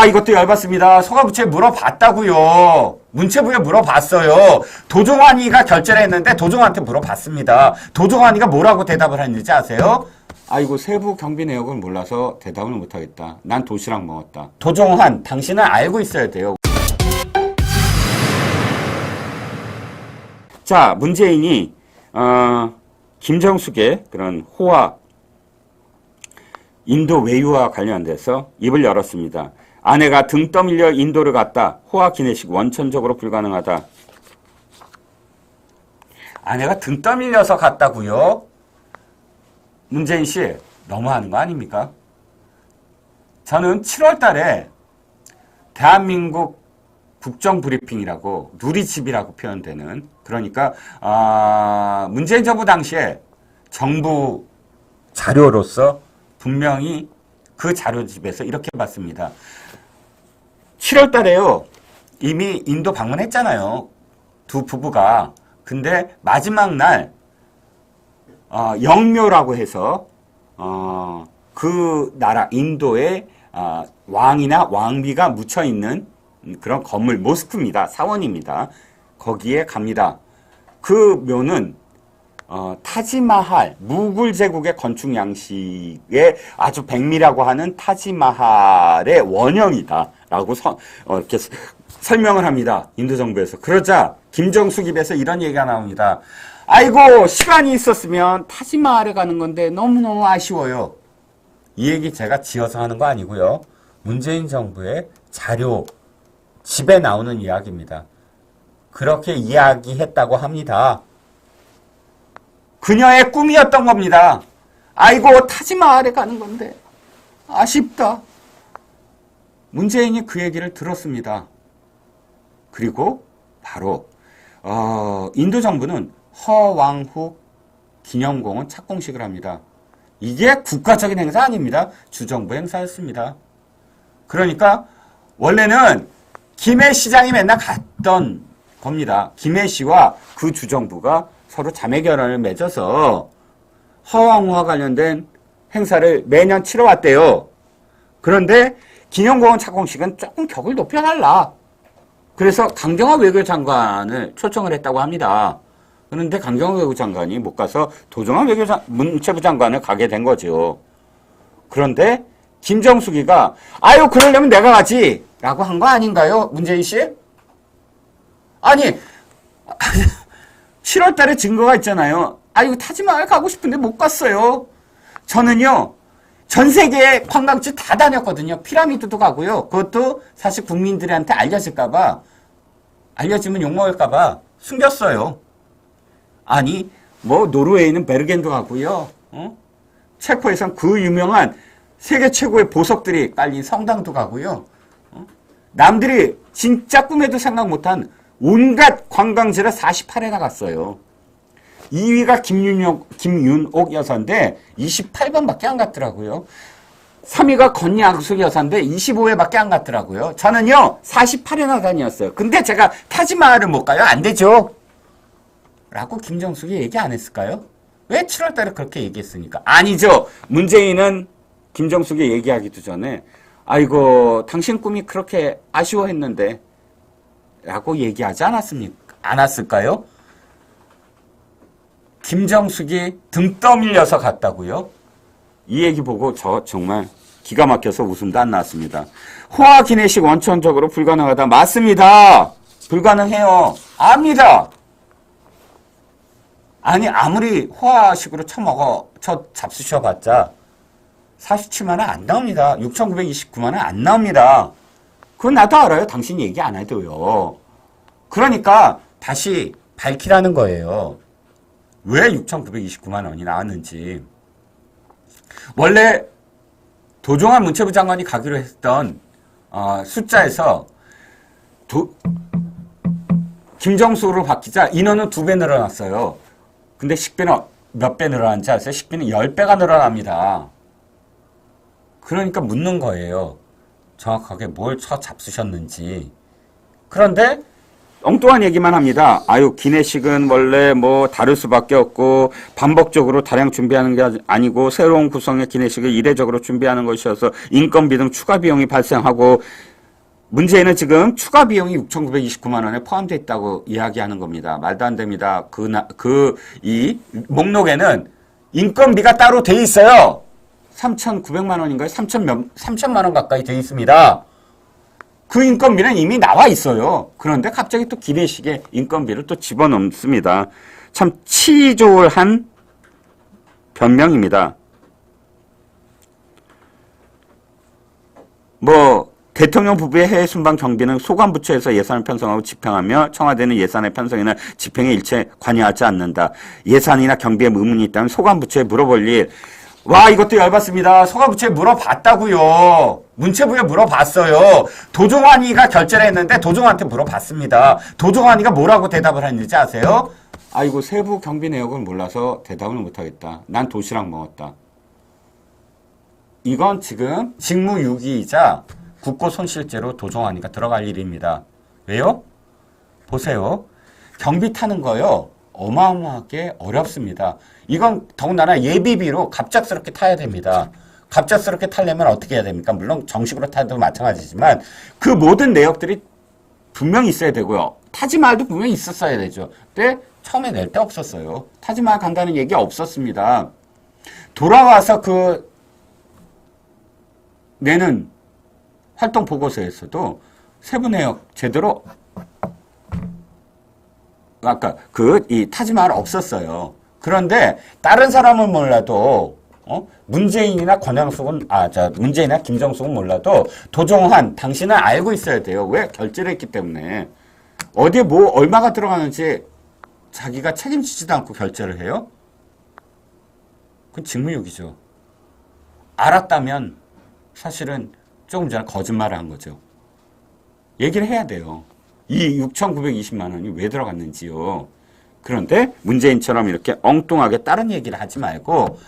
아, 이것도 열받습니다. 서가부처에 물어봤다고요. 문체부에 물어봤어요. 도종환이가 결제를 했는데 도종환한테 물어봤습니다. 도종환이가 뭐라고 대답을 했는지 아세요? 아이고 세부 경비 내역을 몰라서 대답을 못하겠다. 난 도시락 먹었다. 도종환, 당신은 알고 있어야 돼요. 자, 문재인이 어, 김정숙의 그런 호화 인도 외유와 관련돼서 입을 열었습니다. 아내가 등 떠밀려 인도를 갔다. 호화 기내식 원천적으로 불가능하다. 아내가 등 떠밀려서 갔다고요? 문재인 씨 너무하는 거 아닙니까? 저는 7월 달에 대한민국 국정 브리핑이라고 누리집이라고 표현되는 그러니까 아, 문재인 정부 당시에 정부 자료로서 분명히 그 자료집에서 이렇게 봤습니다. 7월 달에요. 이미 인도 방문했잖아요. 두 부부가. 근데 마지막 날 어, 영묘라고 해서 어, 그 나라 인도의 어, 왕이나 왕비가 묻혀 있는 그런 건물 모스크입니다. 사원입니다. 거기에 갑니다. 그 묘는 어, 타지마할 무굴 제국의 건축 양식의 아주 백미라고 하는 타지마할의 원형이다라고 서, 어, 이렇게 서- 설명을 합니다. 인도 정부에서 그러자 김정숙 입에서 이런 얘기가 나옵니다. 아이고 시간이 있었으면 타지마할에 가는 건데 너무너무 아쉬워요. 이 얘기 제가 지어서 하는 거 아니고요. 문재인 정부의 자료 집에 나오는 이야기입니다. 그렇게 이야기했다고 합니다. 그녀의 꿈이었던 겁니다. 아이고 타지마할에 가는 건데 아쉽다. 문재인이 그 얘기를 들었습니다. 그리고 바로 어, 인도 정부는 허왕후 기념공원 착공식을 합니다. 이게 국가적인 행사 아닙니다. 주정부 행사였습니다. 그러니까 원래는 김해 시장이 맨날 갔던 겁니다. 김해 씨와 그 주정부가 서로 자매 결연을 맺어서 허왕우와 관련된 행사를 매년 치러왔대요. 그런데 기념공원 착공식은 조금 격을 높여달라. 그래서 강경화 외교 장관을 초청을 했다고 합니다. 그런데 강경화 외교 장관이 못 가서 도종환 외교 장, 문체부 장관을 가게 된 거죠. 그런데 김정숙이가 아유 그러려면 내가 가지 라고 한 거 아닌가요 문재인 씨? 아니 7월 달에 증거가 있잖아요 아유 타지마을 가고 싶은데 못 갔어요 저는요 전 세계 관광지 다 다녔거든요 피라미드도 가고요 그것도 사실 국민들한테 알려질까봐 알려지면 욕먹을까봐 숨겼어요 아니 뭐 노르웨이는 베르겐도 가고요 어? 체코에선 그 유명한 세계 최고의 보석들이 깔린 성당도 가고요. 어? 남들이 진짜 꿈에도 생각 못한 온갖 관광지를 48회 나갔어요. 2위가 김윤옥, 김윤옥 여사인데 28번밖에 안 갔더라고요. 3위가 건양숙 여사인데 25회밖에 안 갔더라고요. 저는요 48회나 다녔어요. 근데 제가 타지마할을 못 가요? 안 되죠. 라고 김정숙이 얘기 안 했을까요? 왜 7월 달에 그렇게 얘기했습니까? 아니죠. 문재인은 김정숙이 얘기하기도 전에 아이고 당신 꿈이 그렇게 아쉬워했는데 라고 얘기하지 않았습니까? 않았을까요? 김정숙이 등 떠밀려서 갔다고요? 이 얘기 보고 저 정말 기가 막혀서 웃음도 안 나왔습니다. 호화 기내식 원천적으로 불가능하다. 맞습니다. 불가능해요. 압니다. 아니 아무리 호화식으로 쳐먹어 쳐 잡수셔봤자 47만 원 안 나옵니다. 6,929만 원 안 나옵니다. 그건 나도 알아요. 당신 얘기 안 해도요. 그러니까 다시 밝히라는 거예요. 왜 6,929만 원이 나왔는지. 원래 도종환 문체부 장관이 가기로 했던 어, 숫자에서 도, 김정수로 바뀌자 인원은 두 배 늘어났어요. 근데 식비는 몇 배 늘어난지 아세요? 식비는 10배가 늘어납니다. 그러니까 묻는 거예요. 정확하게 뭘 쳐 잡수셨는지. 그런데 엉뚱한 얘기만 합니다. 아유, 기내식은 원래 뭐 다를 수밖에 없고 반복적으로 다량 준비하는 게 아니고 새로운 구성의 기내식을 이례적으로 준비하는 것이어서 인건비 등 추가 비용이 발생하고 문제는 지금 추가 비용이 6,929만 원에 포함되어 있다고 이야기하는 겁니다. 말도 안 됩니다. 그, 나, 그, 이 목록에는 인건비가 따로 돼 있어요. 3,900만 원인가요? 3천 몇, 3천만 원 가까이 돼 있습니다. 그 인건비는 이미 나와 있어요. 그런데 갑자기 또 기내식에 인건비를 또 집어넣습니다. 참 치졸한 변명입니다. 뭐 대통령 부부의 해외 순방 경비는 소관부처에서 예산을 편성하고 집행하며 청와대는 예산의 편성이나 집행에 일체 관여하지 않는다. 예산이나 경비에 의문이 있다면 소관부처에 물어볼 일. 와 이것도 열받습니다. 소관부처에 물어봤다고요. 문체부에 물어봤어요. 도종환이가 결제를 했는데 도종환한테 물어봤습니다. 도종환이가 뭐라고 대답을 했는지 아세요? 아이고 세부 경비 내역을 몰라서 대답을 못하겠다. 난 도시락 먹었다. 이건 지금 직무유기이자 국고 손실죄로 도종환이가 들어갈 일입니다. 왜요? 보세요. 경비 타는 거요. 어마어마하게 어렵습니다. 이건 더군다나 예비비로 갑작스럽게 타야 됩니다. 갑작스럽게 타려면 어떻게 해야 됩니까? 물론 정식으로 타도 마찬가지지만 그 모든 내역들이 분명히 있어야 되고요. 타지말도 분명히 있었어야 되죠. 근데 처음에 낼데 없었어요. 타지말 간다는 얘기 없었습니다. 돌아와서 그 내는 활동 보고서에서도 세부 내역 제대로 아까 그 이 타지말 없었어요. 그런데 다른 사람은 몰라도 어? 문재인이나 권양숙은 아자 문재인이나 김정숙은 몰라도 도종환 당신은 알고 있어야 돼요. 왜 결제를 했기 때문에 어디에 뭐 얼마가 들어가는지 자기가 책임지지도 않고 결제를 해요? 그건 직무유기죠. 알았다면 사실은 조금 전에 거짓말을 한 거죠. 얘기를 해야 돼요. 이 6,920만 원이 왜 들어갔는지요. 그런데 문재인처럼 이렇게 엉뚱하게 다른 얘기를 하지 말고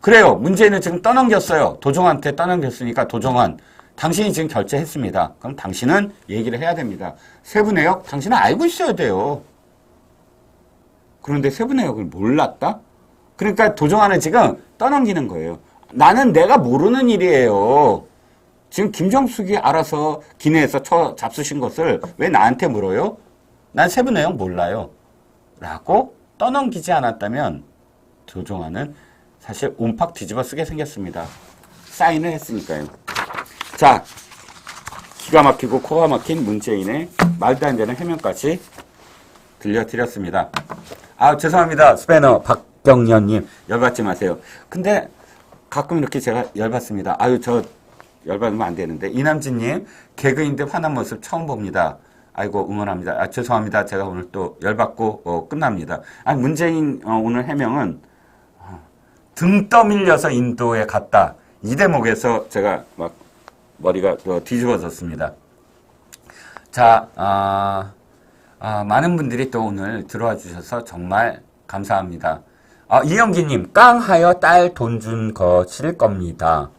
그래요. 문재인은 지금 떠넘겼어요. 도종한테 떠넘겼으니까 도종환 당신이 지금 결제했습니다. 그럼 당신은 얘기를 해야 됩니다. 세부 내역 당신은 알고 있어야 돼요. 그런데 세부 내역을 몰랐다? 그러니까 도종환은 지금 떠넘기는 거예요. 나는 내가 모르는 일이에요. 지금 김정숙이 알아서 기내에서 쳐 잡수신 것을 왜 나한테 물어요? 난 세부 내용 몰라요. 라고 떠넘기지 않았다면 조종환은 사실 온팍 뒤집어 쓰게 생겼습니다. 사인을 했으니까요. 자, 기가 막히고 코가 막힌 문재인의 말도 안 되는 해명까지 들려드렸습니다. 아, 죄송합니다. 스패너 박경련님. 열받지 마세요. 근데 가끔 이렇게 제가 열받습니다. 아유, 저 열받으면 안 되는데. 이남진님, 개그인데 화난 모습 처음 봅니다. 아이고, 응원합니다. 아, 죄송합니다. 제가 오늘 또 열받고 어, 끝납니다. 아, 문재인 어, 오늘 해명은 어, 등 떠밀려서 인도에 갔다. 이 대목에서 제가 막 머리가 어, 뒤집어졌습니다. 자, 아, 아, 많은 분들이 또 오늘 들어와 주셔서 정말 감사합니다. 아, 이영기님, 깡하여 딸 돈준 것일 겁니다.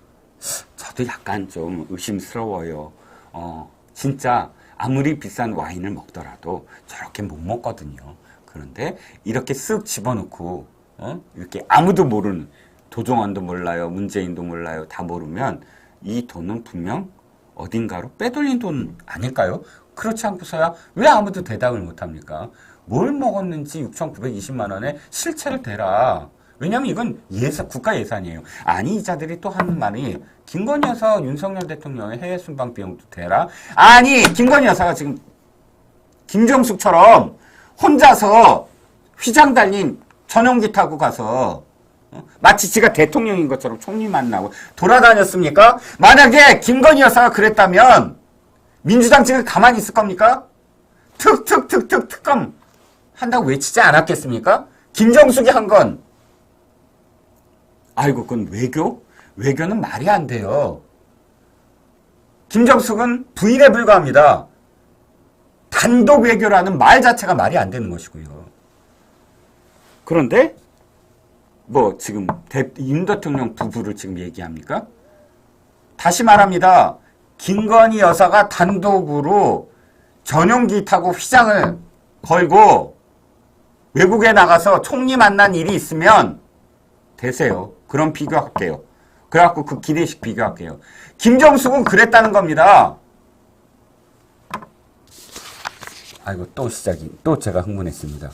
저도 약간 좀 의심스러워요. 어, 진짜 아무리 비싼 와인을 먹더라도 저렇게 못 먹거든요. 그런데 이렇게 쓱 집어넣고, 어? 이렇게 아무도 모르는, 도종환도 몰라요, 문재인도 몰라요, 다 모르면 이 돈은 분명 어딘가로 빼돌린 돈 아닐까요? 그렇지 않고서야 왜 아무도 대답을 못합니까? 뭘 먹었는지 6,920만 원에 실체를 대라. 왜냐면 이건 예산, 국가 예산이에요. 아니, 이 자들이 또 하는 말이, 김건희 여사 윤석열 대통령의 해외 순방 비용도 대라? 아니, 김건희 여사가 지금, 김정숙처럼 혼자서 휘장 달린 전용기 타고 가서, 어? 마치 지가 대통령인 것처럼 총리 만나고 돌아다녔습니까? 만약에 김건희 여사가 그랬다면, 민주당 지금 가만히 있을 겁니까? 특특특특 특검 한다고 외치지 않았겠습니까? 김정숙이 한 건, 아이고, 그건 외교? 외교는 말이 안 돼요. 김정숙은 부인에 불과합니다. 단독 외교라는 말 자체가 말이 안 되는 것이고요. 그런데, 뭐, 지금, 대, 윤 대통령 부부를 지금 얘기합니까? 다시 말합니다. 김건희 여사가 단독으로 전용기 타고 휘장을 걸고 외국에 나가서 총리 만난 일이 있으면 되세요. 그럼 비교할게요. 그래갖고 그 기내식 비교할게요. 김정숙은 그랬다는 겁니다. 아이고 또 시작이 또 제가 흥분했습니다.